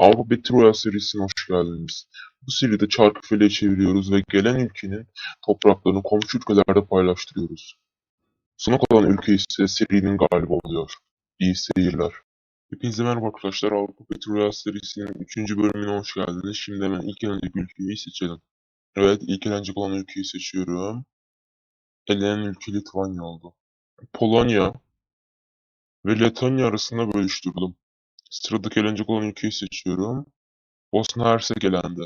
Avrupa Battle Royale serisine hoş geldiniz. Bu seride çarkı feleği çeviriyoruz ve gelen ülkenin topraklarını komşu ülkelerde paylaştırıyoruz. Sona kalan ülke ise serinin galibi oluyor. İyi seyirler. Hepinize merhaba arkadaşlar. Avrupa Royale serisinin 3. bölümüne hoş geldiniz. Şimdi hemen ilk elenecek ülkeyi seçelim. Evet, ilk elenecek olan ülkeyi seçiyorum. Elenen ülke Litvanya oldu. Polonya ve Letonya arasında bölüştürdüm. Sıradaki elenecek olan ülkeyi seçiyorum. Bosna Hersek elendi.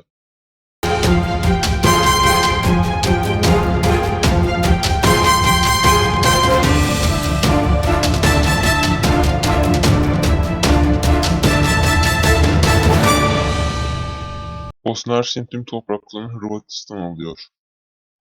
Bosna Hersek'in tüm topraklarını Hırvatistan alıyor.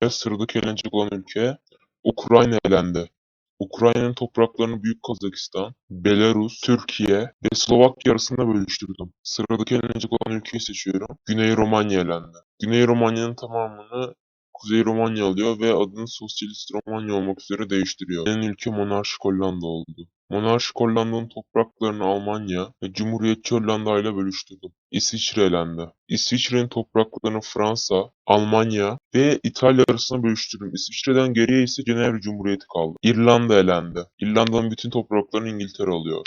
Ve sıradaki elenecek olan ülke Ukrayna elendi. Ukrayna'nın topraklarını Büyük Kazakistan, Belarus, Türkiye ve Slovakya arasında bölüştürdüm. Sıradaki elenecek olan ülkeyi seçiyorum. Güney Romanya elendi. Güney Romanya'nın tamamını Kuzey Romanya alıyor ve adını Sosyalist Romanya olmak üzere değiştiriyor. En ülke Monarşik Hollanda oldu. Monarşik Hollanda'nın topraklarını Almanya ve Cumhuriyetçi Hollanda ile bölüştürdüm. İsviçre elendi. İsviçre'nin topraklarını Fransa, Almanya ve İtalya arasında bölüştürdüm. İsviçre'den geriye ise Cenevre Cumhuriyeti kaldı. İrlanda elendi. İrlanda'nın bütün topraklarını İngiltere alıyor.